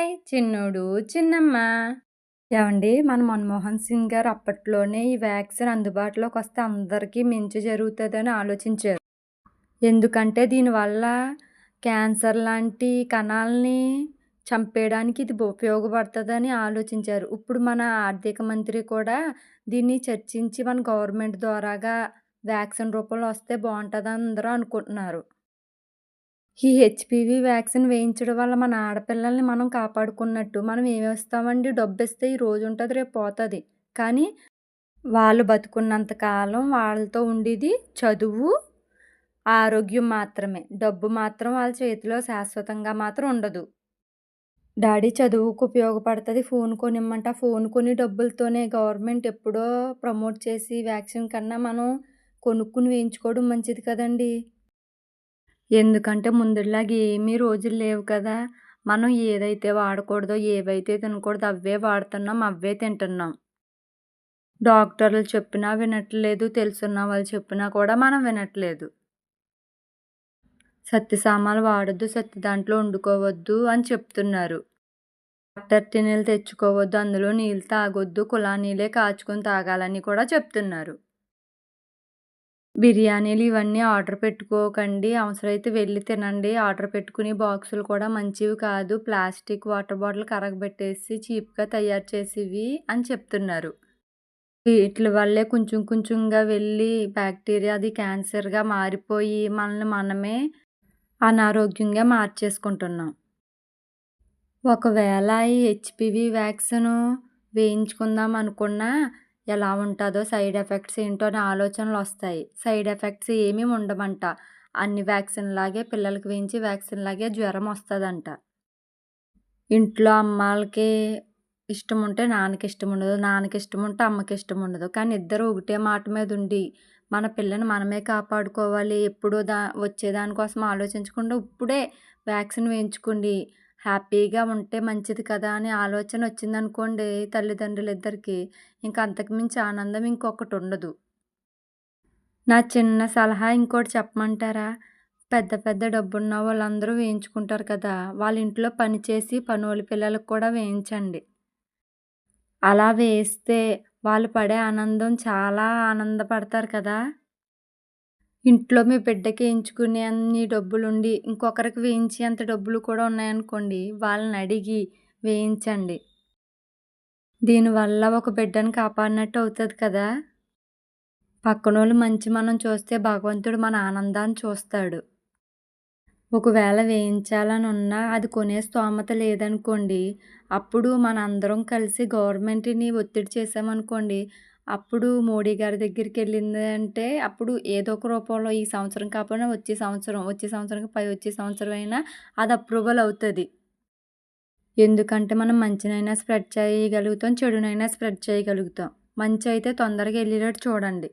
Hi చిన్నోడు చిన్నమ్మ. ఏమండి మన మన్మోహన్ సింగ్ గారు అప్పట్లోనే ఈ వ్యాక్సిన్ అందుబాటులోకి వస్తే అందరికీ మించి జరుగుతుందని ఆలోచించారు. ఎందుకంటే దీనివల్ల క్యాన్సర్ లాంటి కణాలని చంపేయడానికి ఇది ఉపయోగపడుతుందని ఆలోచించారు. ఇప్పుడు మన ఆర్థిక మంత్రి కూడా దీన్ని చర్చించి మన గవర్నమెంట్ ద్వారాగా వ్యాక్సిన్ రూపంలో వస్తే బాగుంటుందని అందరూ అనుకుంటున్నారు. ఈ హెచ్పివి వ్యాక్సిన్ వేయించడం వల్ల మన ఆడపిల్లల్ని మనం కాపాడుకున్నట్టు మనం ఏమేస్తామండి? డబ్బు ఇస్తే ఈ రోజు ఉంటుంది రేపు పోతుంది. కానీ వాళ్ళు బతుకున్నంత కాలం వాళ్ళతో ఉండేది చదువు ఆరోగ్యం మాత్రమే. డబ్బు మాత్రం వాళ్ళ చేతిలో శాశ్వతంగా మాత్రం ఉండదు. డాడీ చదువుకు ఉపయోగపడుతుంది. ఫోన్ కొనిమ్మంట ఫోన్ కొని డబ్బులతోనే గవర్నమెంట్ ఎప్పుడో ప్రమోట్ చేసి వ్యాక్సిన్ కన్నా మనం కొనుక్కుని వేయించుకోవడం మంచిది కదండీ. ఎందుకంటే ముందులాగా ఏమీ రోజులు లేవు కదా. మనం ఏదైతే వాడకూడదో ఏవైతే తినకూడదో అవే వాడుతున్నాం అవే తింటున్నాం. డాక్టర్లు చెప్పినా వినట్లేదు తెలుసున్న వాళ్ళు చెప్పినా కూడా మనం వినట్లేదు. సత్తి సామాన్లు వాడద్దు సత్తి దాంట్లో వండుకోవద్దు అని చెప్తున్నారు. డాక్టర్ టిన్నెలు తెచ్చుకోవద్దు అందులో నీళ్ళు తాగొద్దు కులా నీళ్ళే కాచుకొని తాగాలని కూడా చెప్తున్నారు. బిర్యానీలు ఇవన్నీ ఆర్డర్ పెట్టుకోకండి. అవసరమైతే వెళ్ళి తినండి. ఆర్డర్ పెట్టుకునే బాక్సులు కూడా మంచివి కాదు. ప్లాస్టిక్ వాటర్ బాటిల్ కరగబెట్టేసి చీప్గా తయారు చేసేవి అని చెప్తున్నారు. వీటి వల్లే కొంచెం కొంచెంగా వెళ్ళి బ్యాక్టీరియా అది క్యాన్సర్గా మారిపోయి మనల్ని మనమే అనారోగ్యంగా మార్చేసుకుంటున్నాం. ఒకవేళ ఈ హెచ్పివి వ్యాక్సిన్ వేయించుకుందాం అనుకున్నా ఎలా ఉంటుందో సైడ్ ఎఫెక్ట్స్ ఏంటో అనే ఆలోచనలు వస్తాయి. సైడ్ ఎఫెక్ట్స్ ఏమీ ఉండమంట. అన్ని వ్యాక్సిన్ లాగే పిల్లలకి వేయించి వ్యాక్సిన్ లాగే జ్వరం వస్తుందంట. ఇంట్లో అమ్మాలకి ఇష్టం ఉంటే నాన్నకి ఇష్టం ఉండదు నాన్నకి ఇష్టం ఉంటే అమ్మకి ఇష్టం ఉండదు. కానీ ఇద్దరు ఒకటే మాట మీద ఉండి మన పిల్లని మనమే కాపాడుకోవాలి. ఎప్పుడో దా వచ్చేదానికోసం ఆలోచించకుండా ఇప్పుడే వ్యాక్సిన్ వేయించుకోండి. హ్యాపీగా ఉంటే మంచిది కదా అని ఆలోచన వచ్చిందనుకోండి తల్లిదండ్రులిద్దరికీ. ఇంకా అంతకుమించి ఆనందం ఇంకొకటి ఉండదు. నా చిన్న సలహా ఇంకోటి చెప్పమంటారా? పెద్ద పెద్ద డబ్బున్న వాళ్ళందరూ వేయించుకుంటారు కదా వాళ్ళ ఇంట్లో పని చేసి పనుల పిల్లలకు కూడా వేయించండి. అలా వేస్తే వాళ్ళు పడే ఆనందం చాలా ఆనందపడతారు కదా. ఇంట్లో మీ బిడ్డకి వేయించుకునే అన్ని డబ్బులుండి ఇంకొకరికి వేయించే అంత డబ్బులు కూడా ఉన్నాయనుకోండి వాళ్ళని అడిగి వేయించండి. దీనివల్ల ఒక బిడ్డను కాపాడినట్టు అవుతుంది కదా. పక్కనోళ్ళు మంచి మనం చూస్తే భగవంతుడు మన ఆనందాన్ని చూస్తాడు. ఒకవేళ వేయించాలని ఉన్నా అది కొనే స్తోమత లేదనుకోండి అప్పుడు మన అందరం కలిసి గవర్నమెంట్ని ఒత్తిడి చేసామనుకోండి అప్పుడు మోడీ గారి దగ్గరికి వెళ్ళింది అంటే అప్పుడు ఏదో ఒక రూపంలో ఈ సంవత్సరం కాకపోయినా వచ్చే సంవత్సరం వచ్చే సంవత్సరం పై వచ్చే సంవత్సరం అయినా అది అప్రూవల్ అవుతుంది. ఎందుకంటే మనం మంచినైనా స్ప్రెడ్ చేయగలుగుతాం చెడునైనా స్ప్రెడ్ చేయగలుగుతాం. మంచి అయితే తొందరగా వెళ్ళేటట్టు చూడండి.